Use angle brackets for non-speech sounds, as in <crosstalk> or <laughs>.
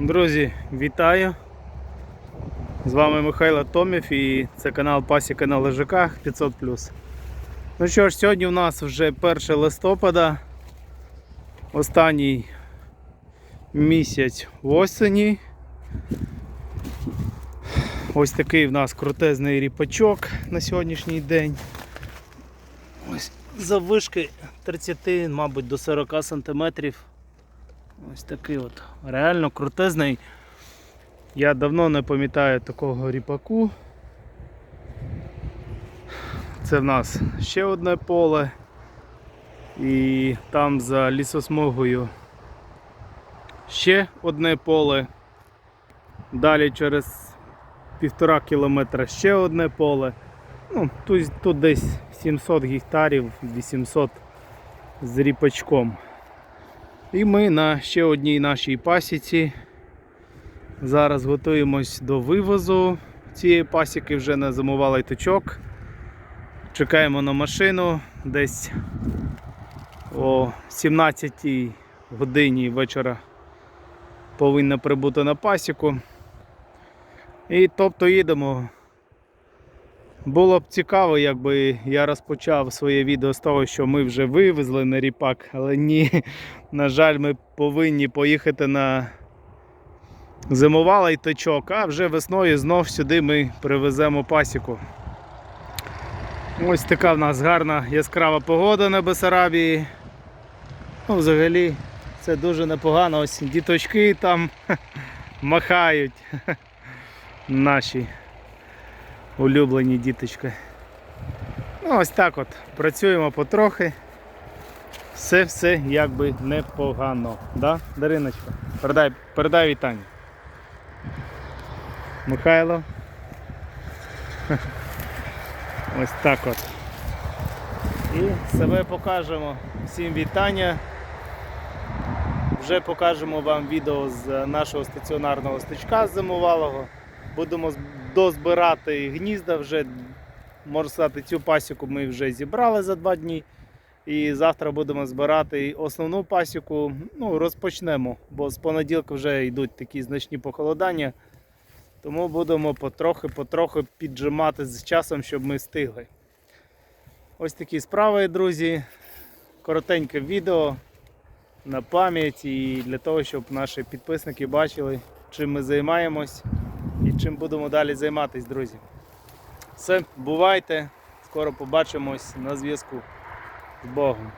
Друзі, вітаю! З вами Михайло Томів і це канал Пасіка на лежаках 500. Ну що ж, сьогодні у нас вже 1 листопада, останній місяць осені. Ось такий в нас крутезний ріпачок на сьогоднішній день. Ось заввишки 30, мабуть, до 40 сантиметрів. Ось такий от реально крутезний. Я давно не пам'ятаю такого ріпаку. Це в нас ще одне поле. І там за лісосмугою ще одне поле. Далі через півтора кілометра ще одне поле. Ну, тут, тут десь 700 гектарів, 800 з ріпачком. І ми на ще одній нашій пасіці. Зараз готуємось до вивозу цієї пасіки, вже не замували точок. Чекаємо на машину десь о 17 годині вечора повинна прибути на пасіку. І тобто їдемо. Було б цікаво, якби я розпочав своє відео з того, що ми вже вивезли на ріпак, але ні, на жаль, ми повинні поїхати на зимувалий точок, а вже весною знов сюди ми привеземо пасіку. Ось така в нас гарна яскрава погода на Бесарабії. Ну, взагалі, це дуже непогано. Ось діточки там <laughs> махають. <laughs> Наші улюблені діточки. Ну, ось так от. Працюємо потрохи. Все все якби непогано. Да, Дариночка? Передай, передай вітання. Михайло. <laughs> Ось так от. І себе покажемо. Всім вітання. Вже покажемо вам відео з нашого стаціонарного стичка зимувалого. Будемо дозбирати гнізда вже, можна сказати, цю пасіку ми вже зібрали за два дні. І завтра будемо збирати основну пасіку. Ну, розпочнемо, бо з понеділка вже йдуть такі значні похолодання. Тому будемо потрохи-потрохи піджимати з часом, щоб ми встигли. Ось такі справи, друзі. Коротеньке відео на пам'ять і для того, щоб наші підписники бачили, чим ми займаємось чим будемо далі займатися, друзі. Все, бувайте, скоро побачимось на зв'язку. З Богом.